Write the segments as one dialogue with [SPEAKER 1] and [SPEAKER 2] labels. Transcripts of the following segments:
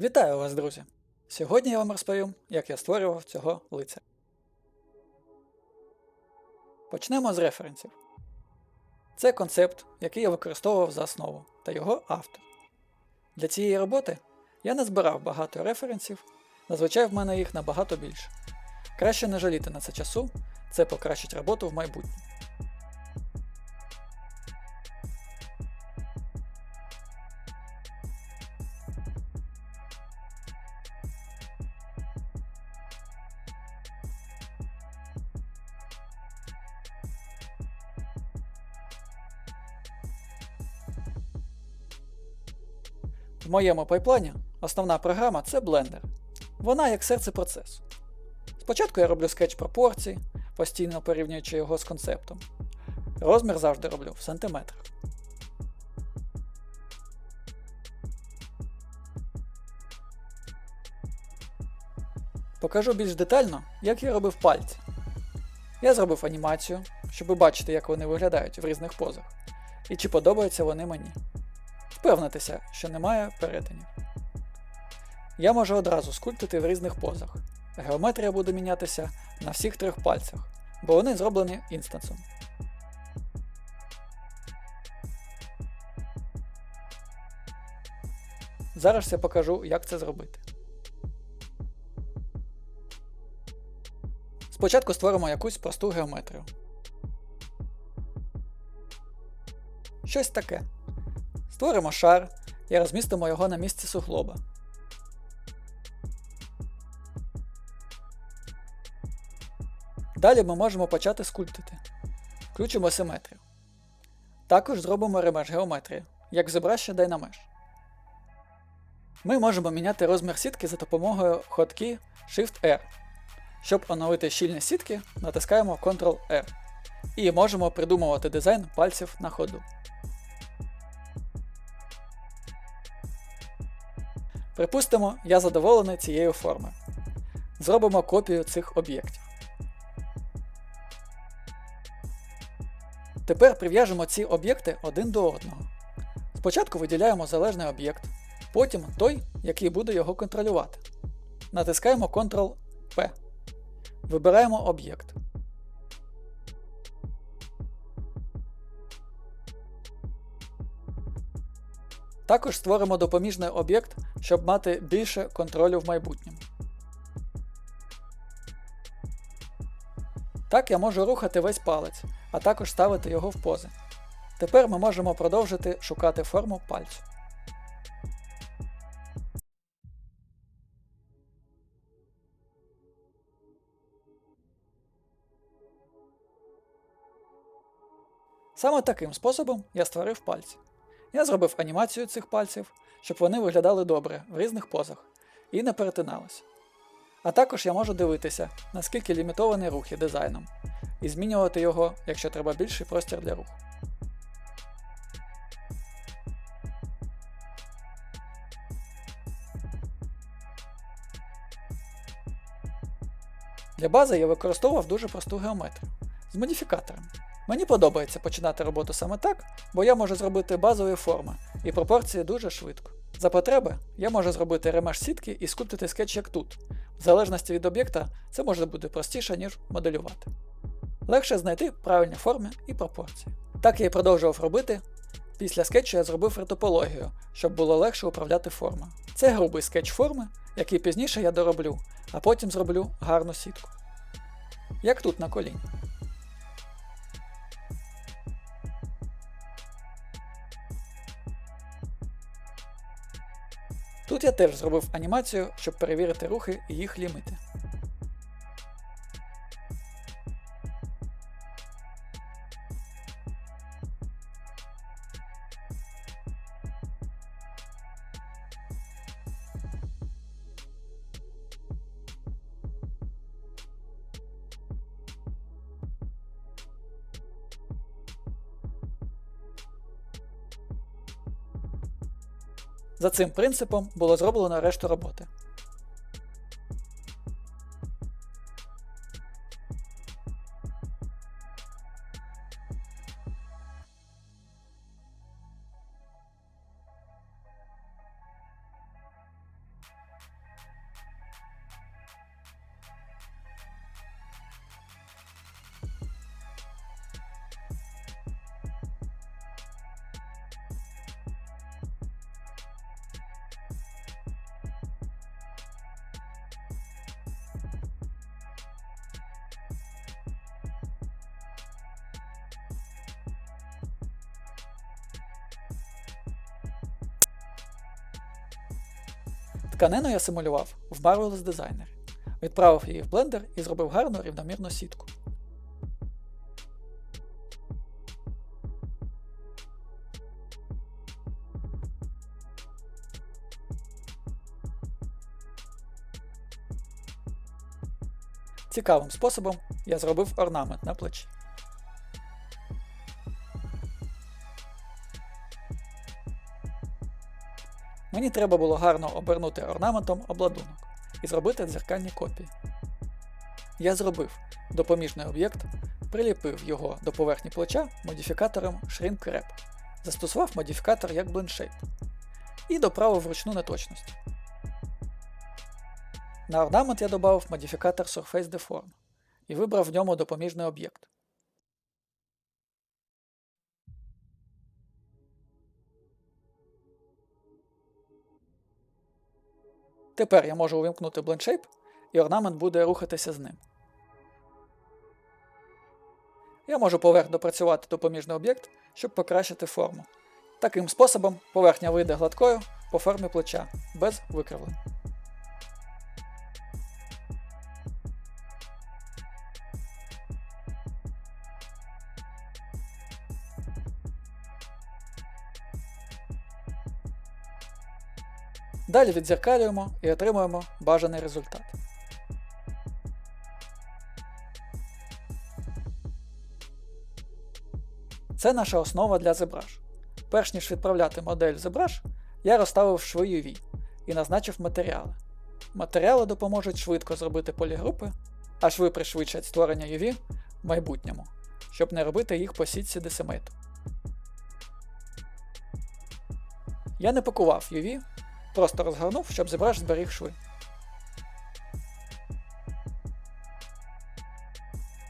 [SPEAKER 1] Вітаю вас, друзі! Сьогодні я вам розповім, як я створював цього лицаря. Почнемо з референсів. Це концепт, який я використовував за основу, та його автор. Для цієї роботи я не збирав багато референсів, зазвичай в мене їх набагато більше. Краще не жаліти на це часу, це покращить роботу в майбутньому. Моєму пайплані основна програма це Blender. Вона як серце процесу. Спочатку я роблю скетч пропорцій, постійно порівнюючи його з концептом. Розмір завжди роблю в сантиметрах. Покажу більш детально, як я робив пальці. Я зробив анімацію, щоб бачити, як вони виглядають в різних позах, і чи подобаються вони мені. Впевнитися, що немає перетинів. Я можу одразу скульптити в різних позах. Геометрія буде мінятися на всіх трьох пальцях, бо вони зроблені інстансом. Зараз я покажу, як це зробити. Спочатку створимо якусь просту геометрію. Щось таке. Створимо шар і розмістимо його на місці суглоба. Далі ми можемо почати скульптити. Включимо симетрію. Також зробимо ремеш геометрії, як в ZBrush Dynamеш. Ми можемо міняти розмір сітки за допомогою ходки Shift-R. Щоб оновити щільність сітки, натискаємо Ctrl-R. І можемо придумувати дизайн пальців на ходу. Припустимо, я задоволений цією формою. Зробимо копію цих об'єктів. Тепер прив'яжемо ці об'єкти один до одного. Спочатку виділяємо залежний об'єкт, потім той, який буде його контролювати. Натискаємо Ctrl-P. Вибираємо об'єкт. Також створимо допоміжний об'єкт, щоб мати більше контролю в майбутньому. Так я можу рухати весь палець, а також ставити його в пози. Тепер ми можемо продовжити шукати форму пальцю. Саме таким способом я створив пальці. Я зробив анімацію цих пальців, щоб вони виглядали добре в різних позах і не перетиналися. А також я можу дивитися, наскільки лімітований рух є дизайном, і змінювати його, якщо треба більший простір для руху. Для бази я використовував дуже просту геометрію з модифікаторами. Мені подобається починати роботу саме так, бо я можу зробити базові форми і пропорції дуже швидко. За потреби я можу зробити ремеш сітки і скульптити скетч як тут. В залежності від об'єкта це може бути простіше, ніж моделювати. Легше знайти правильні форми і пропорції. Так я і продовжував робити. Після скетчу я зробив ретопологію, щоб було легше управляти формою. Це грубий скетч форми, який пізніше я дороблю, а потім зроблю гарну сітку. Як тут на коліні. Тут я теж зробив анімацію, щоб перевірити рухи і їх лімити. Цим принципом було зроблено решту роботи. Тканину я симулював в Marvelous Designer. Відправив її в блендер і зробив гарну рівномірну сітку. Цікавим способом я зробив орнамент на плечі. Мені треба було гарно обернути орнаментом обладунок і зробити дзеркальні копії. Я зробив допоміжний об'єкт, приліпив його до поверхні плеча модифікатором Shrink Wrap, застосував модифікатор як Blend Shape і доправив вручну неточності. На орнамент я додав модифікатор Surface Deform і вибрав в ньому допоміжний об'єкт. Тепер я можу увімкнути Blend і орнамент буде рухатися з ним. Я можу поверх допрацювати допоміжний об'єкт, щоб покращити форму. Таким способом поверхня вийде гладкою по формі плеча без викривлень. Далі відзеркалюємо і отримуємо бажаний результат. Це наша основа для ZBrush. Перш ніж відправляти модель ZBrush, я розставив шви UV і назначив матеріали. Матеріали допоможуть швидко зробити полігрупи, а шви пришвидшать створення UV в майбутньому, щоб не робити їх по сітці десимейту. Я не пакував UV, просто розгорнув, щоб ZBrush зберіг шви.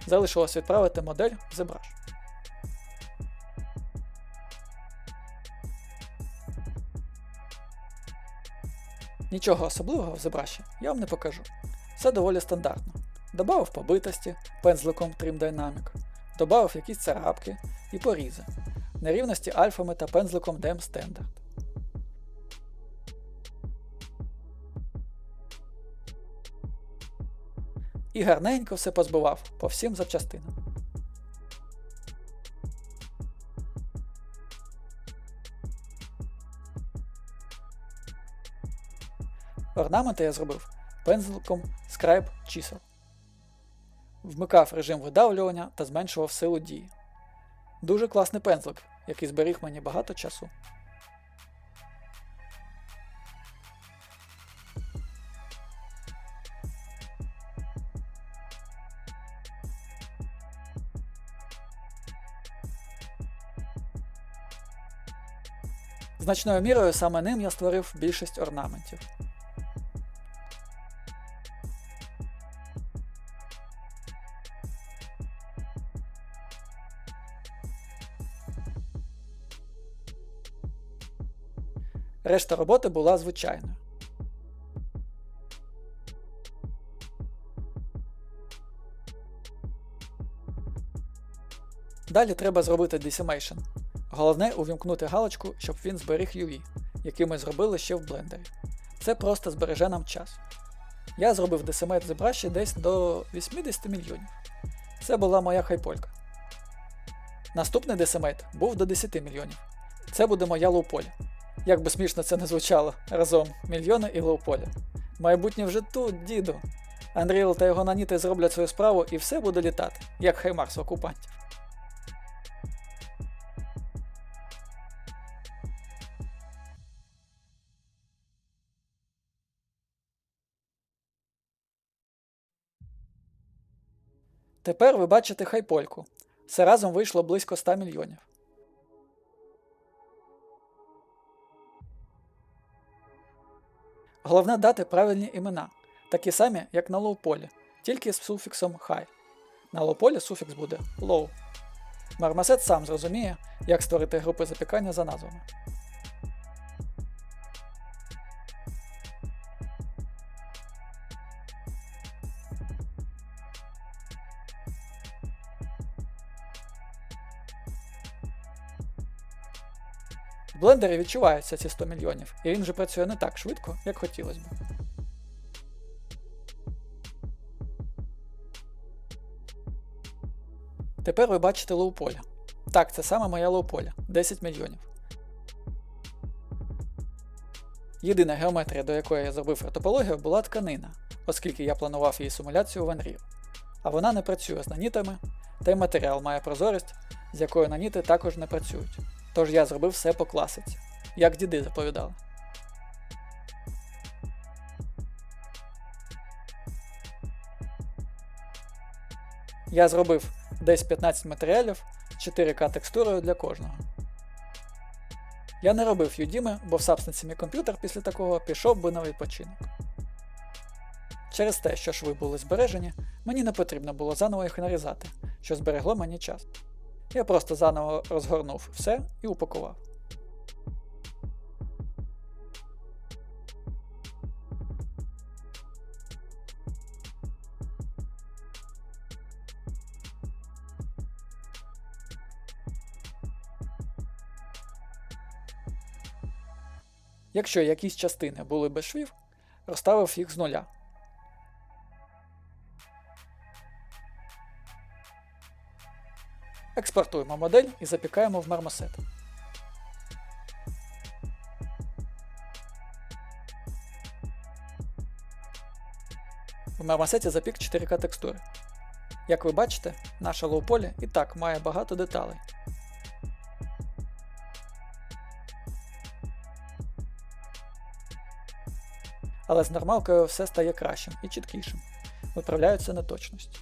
[SPEAKER 1] Залишилось відправити модель в. Нічого особливого в ZBrush я вам не покажу. Все доволі стандартно. Добавив побитості пензликом Trim Dynamic, добавив якісь царапки і порізи, нерівності альфами та пензликом Dem Standard. І гарненько все позбивав по всім запчастинам. Орнаменти я зробив пензликом Scribe чисел. Вмикав режим видавлювання та зменшував силу дії. Дуже класний пензлик, який зберіг мені багато часу. Значною мірою саме ним я створив більшість орнаментів. Решта роботи була звичайною. Далі треба зробити Decimation. Головне увімкнути галочку, щоб він зберіг UV, який ми зробили ще в блендері. Це просто збереже нам час. Я зробив Decimate ZBrush десь до 80 мільйонів. Це була моя хайполька. Наступний Decimate був до 10 мільйонів. Це буде моя лоуполя. Як би смішно це не звучало разом мільйони і лоуполя. Майбутнє вже тут, діду. Unreal та його наніти зроблять свою справу і все буде літати, як Хаймарс окупантів. Тепер ви бачите хайпольку. Все разом вийшло близько 100 мільйонів. Головне дати правильні імена, такі самі, як на лоуполі, тільки з суфіксом high. На лоуполі суфікс буде low. Мармасет сам зрозуміє, як створити групи запікання за назвами. Блендері відчуваються ці 100 мільйонів, і він вже працює не так швидко, як хотілося б. Тепер ви бачите лоуполя. Так, це саме моя лоуполя 10 мільйонів. Єдина геометрія, до якої я зробив ортопологію, була тканина, оскільки я планував її симуляцію в Unreal. А вона не працює з нанітами, та й матеріал має прозорість, з якою наніти також не працюють. Тож я зробив все по класиці, як діди заповідали. Я зробив десь 15 матеріалів 4К текстурою для кожного. Я не робив юдіми, бо в сапсниці мій комп'ютер після такого пішов би на відпочинок. Через те, що шви були збережені, мені не потрібно було заново їх нарізати, що зберегло мені час. Я просто заново розгорнув все і упакував. Якщо якісь частини були без швів, розставив їх з нуля. Експортуємо модель і запікаємо в мармосет. В мармосеті запік 4К текстури. Як ви бачите, наше лоуполі і так має багато деталей. Але з нормалкою все стає кращим і чіткішим. Виправляються неточності.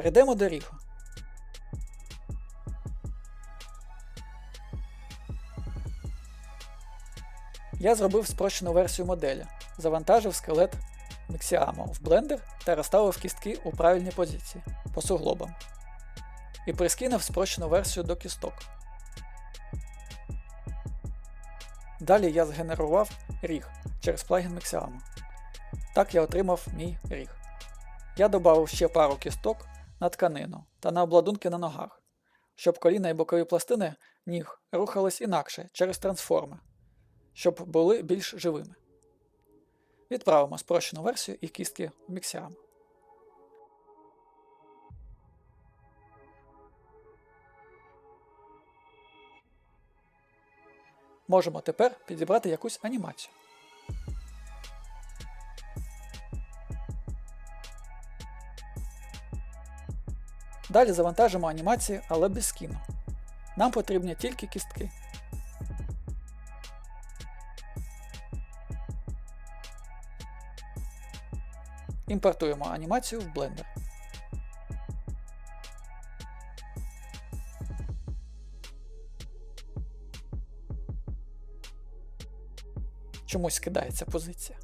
[SPEAKER 1] Перейдемо до рігу. Я зробив спрощену версію моделі, завантажив скелет Mixiamo в блендер та розставив кістки у правильній позиції по суглобам. І прискинув спрощену версію до кісток. Далі я згенерував ріг через плагін Mixiamo. Так я отримав мій ріг. Я додав ще пару кісток на тканину та на обладунки на ногах, щоб коліна і бокові пластини ніг рухались інакше через трансформи, щоб були більш живими. Відправимо спрощену версію і кістки в міксіам. Можемо тепер підібрати якусь анімацію. Далі завантажимо анімації, але без скіну. Нам потрібні тільки кістки. Імпортуємо анімацію в Blender. Чомусь кидається позиція.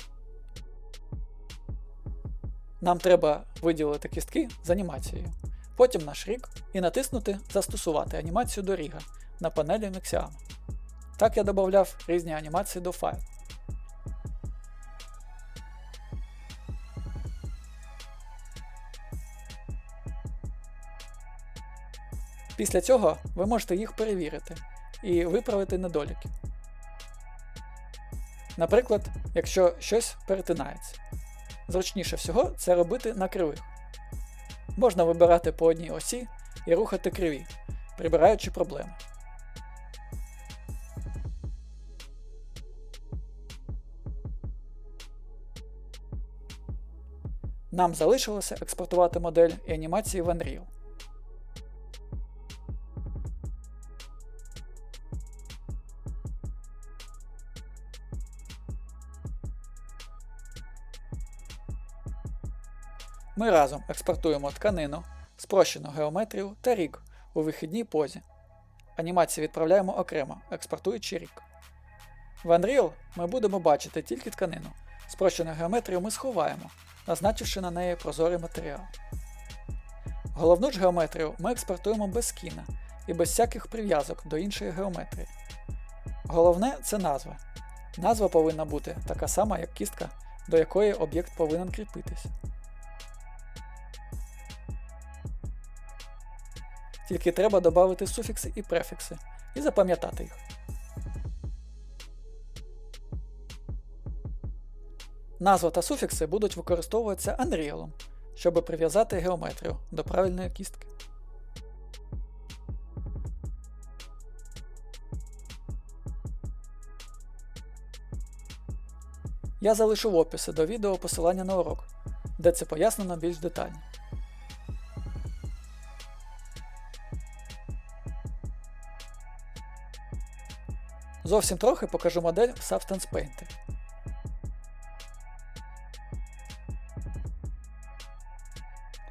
[SPEAKER 1] Нам треба виділити кістки з анімацією. Потім наш рік і натиснути Застосувати анімацію до ріга на панелі Mixiama. Так я додавав різні анімації до файлу. Після цього ви можете їх перевірити і виправити недоліки. Наприклад, якщо щось перетинається. Зручніше всього це робити на кривих. Можна вибирати по одній осі і рухати криві, прибираючи проблеми. Нам залишилося експортувати модель і анімації в Unreal. Ми разом експортуємо тканину, спрощену геометрію та рік у вихідній позі. Анімації відправляємо окремо, експортуючи рік. В Unreal ми будемо бачити тільки тканину. Спрощену геометрію ми сховаємо, назначивши на неї прозорий матеріал. Головну ж геометрію ми експортуємо без скіна і без всяких прив'язок до іншої геометрії. Головне це назва. Назва повинна бути така сама, як кістка, до якої об'єкт повинен кріпитися. Тільки треба додати суфікси і префікси і запам'ятати їх. Назва та суфікси будуть використовуватися Unreal, щоб прив'язати геометрію до правильної кістки. Я залишу в описі до відео посилання на урок, де це пояснено більш детально. Зовсім трохи покажу модель в Substance Painter.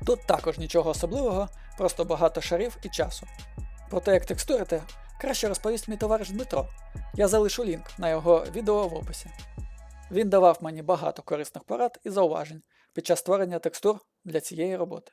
[SPEAKER 1] Тут також нічого особливого, просто багато шарів і часу. Про те, як текстурити, краще розповість мій товариш Дмитро. Я залишу лінк на його відео в описі. Він давав мені багато корисних порад і зауважень під час створення текстур для цієї роботи.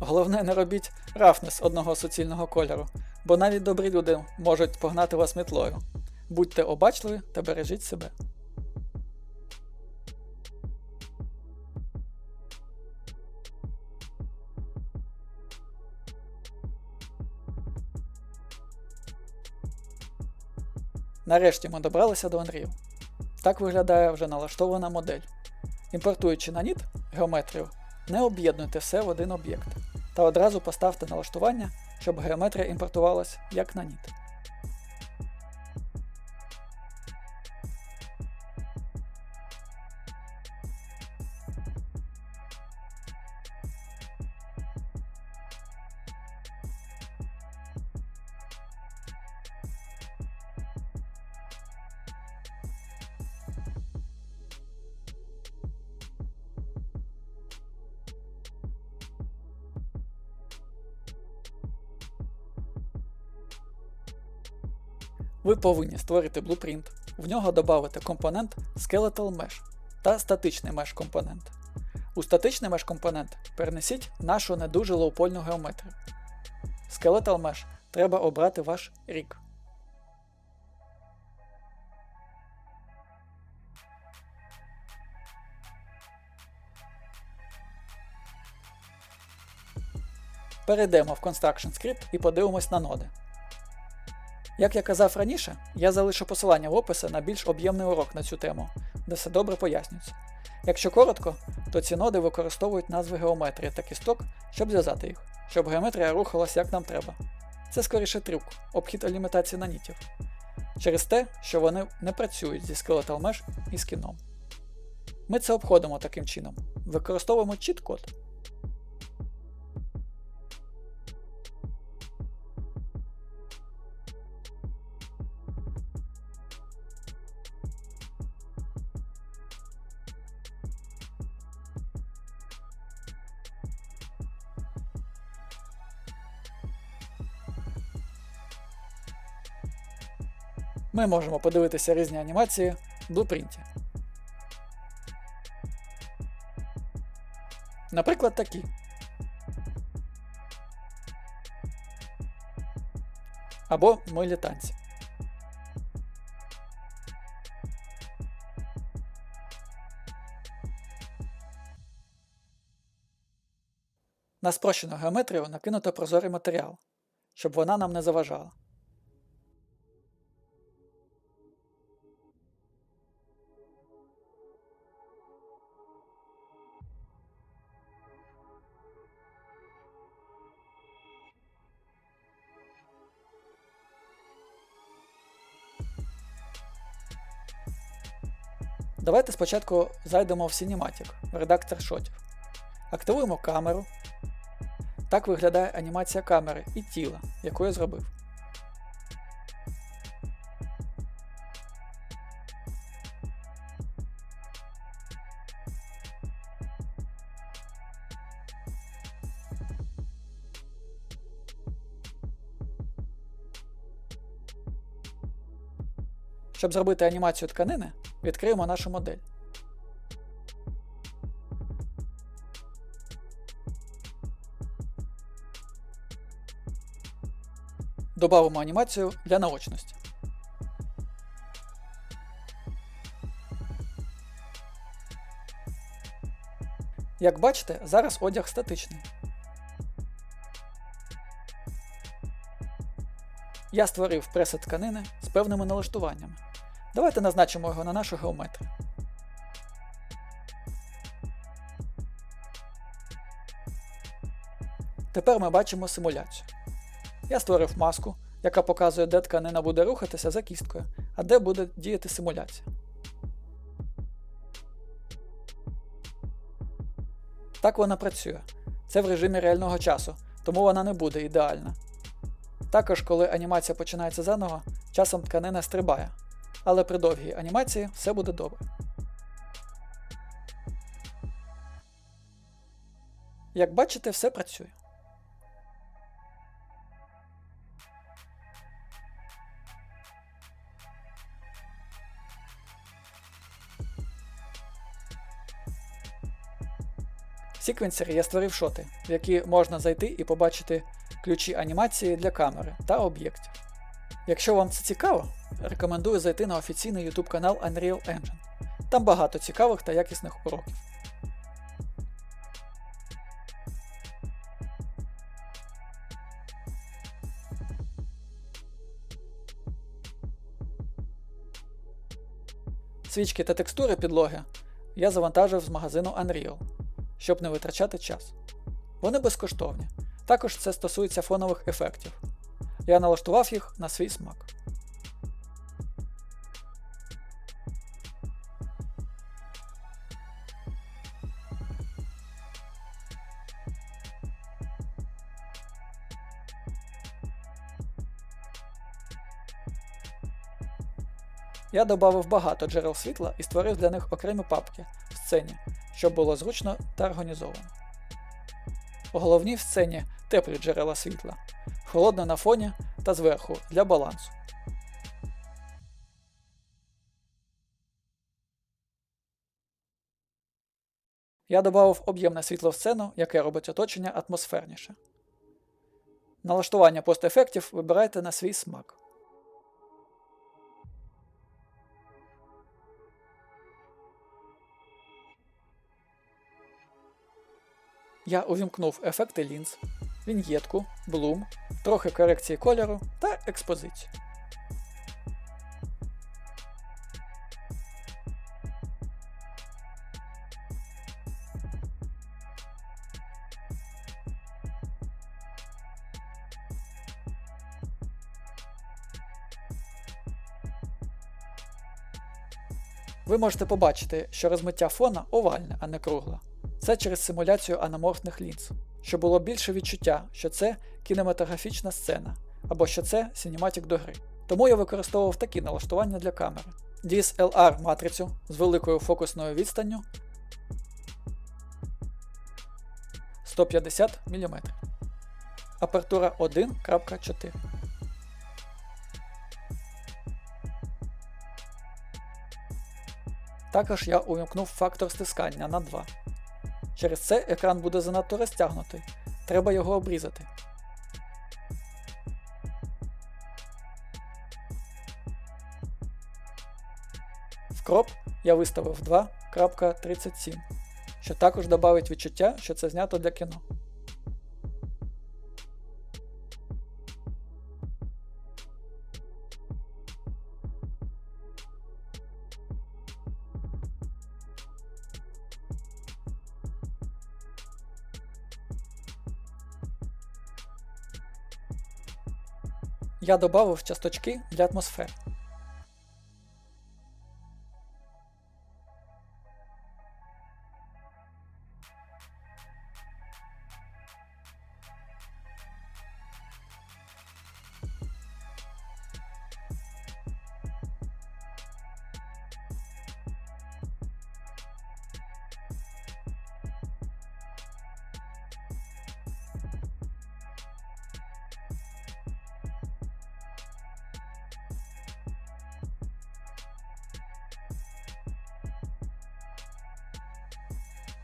[SPEAKER 1] Головне, не робіть рафнес одного суцільного кольору, бо навіть добрі люди можуть погнати вас мітлою. Будьте обачливі та бережіть себе. Нарешті ми добралися до Unreal. Так виглядає вже налаштована модель. Імпортуючи на ніт геометрію, не об'єднуйте все в один об'єкт та одразу поставте налаштування, щоб геометрія імпортувалась як на ніт. Ви повинні створити блупринт, в нього додати компонент Skeletal Mesh та статичний Mesh компонент. У статичний Mesh компонент перенесіть нашу не дуже лоупольну геометрію. Skeletal Mesh треба обрати ваш рік. Перейдемо в Construction Script і подивимось на ноди. Як я казав раніше, я залишу посилання в описі на більш об'ємний урок на цю тему, де все добре пояснюється. Якщо коротко, то ці ноди використовують назви геометрії та кісток, щоб зв'язати їх, щоб геометрія рухалася як нам треба. Це скоріше трюк, обхід аліментації нанітів. Через те, що вони не працюють зі Skeletal Mesh і з кіном. Ми це обходимо таким чином, використовуємо чіт-код. Ми можемо подивитися різні анімації в блупринті. Наприклад, такі. Або милі танці. На спрощену геометрію накинуто прозорий матеріал, щоб вона нам не заважала. Давайте спочатку зайдемо в Cinematic, в редактор шотів. Активуємо камеру. Так виглядає анімація камери і тіла, яку я зробив. Щоб зробити анімацію тканини, відкриємо нашу модель. Добавимо анімацію для наочності. Як бачите, зараз одяг статичний. Я створив пресет тканини з певними налаштуваннями. Давайте назначимо його на нашу геометрію. Тепер ми бачимо симуляцію. Я створив маску, яка показує, де тканина буде рухатися за кісткою, а де буде діяти симуляція. Так вона працює. Це в режимі реального часу, тому вона не буде ідеальна. Також, коли анімація починається заново, часом тканина стрибає, але при довгій анімації все буде добре. Як бачите, все працює. В секвенсері я створив шоти, в які можна зайти і побачити ключі анімації для камери та об'єктів. Якщо вам це цікаво, рекомендую зайти на офіційний YouTube канал Unreal Engine. Там багато цікавих та якісних уроків. Свічки та текстури підлоги я завантажив з магазину Unreal, щоб не витрачати час. Вони безкоштовні. Також це стосується фонових ефектів. Я налаштував їх на свій смак. Я додав багато джерел світла і створив для них окремі папки в сцені, щоб було зручно та організовано. У головній сцені теплі джерела світла, холодне на фоні та зверху для балансу. Я додав об'ємне світло в сцену, яке робить оточення атмосферніше. Налаштування постефектів вибирайте на свій смак. Я увімкнув ефекти лінз, віньєтку, блум, трохи корекції кольору та експозицію. Ви можете побачити, що розмиття фона овальне, а не кругле. Це через симуляцію аноморфних лінз, щоб було більше відчуття, що це кінематографічна сцена, або що це синематик до гри. Тому я використовував такі налаштування для камери. DSLR матрицю з великою фокусною відстанню 150 мм. Апертура 1.4. Також я увімкнув фактор стискання на 2. Через це екран буде занадто розтягнутий. Треба його обрізати. В кроп я виставив 2.37, що також додавить відчуття, що це знято для кіно. Я додав часточки для атмосфер.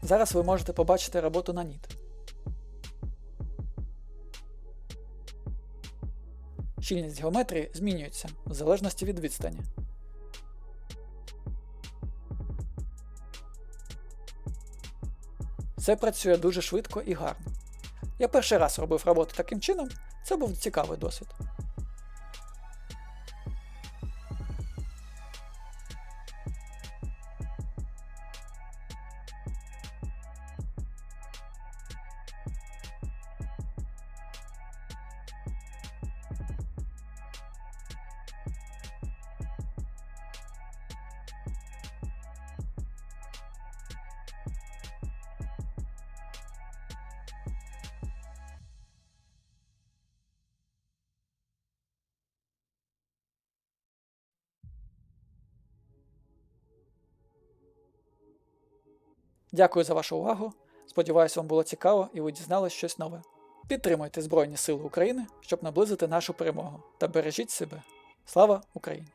[SPEAKER 1] Зараз ви можете побачити роботу на ніт. Щільність геометрії змінюється в залежності від відстані. Це працює дуже швидко і гарно. Я перший раз робив роботу таким чином, це був цікавий досвід. Дякую за вашу увагу. Сподіваюся, вам було цікаво і ви дізналися щось нове. Підтримуйте Збройні Сили України, щоб наблизити нашу перемогу та бережіть себе. Слава Україні!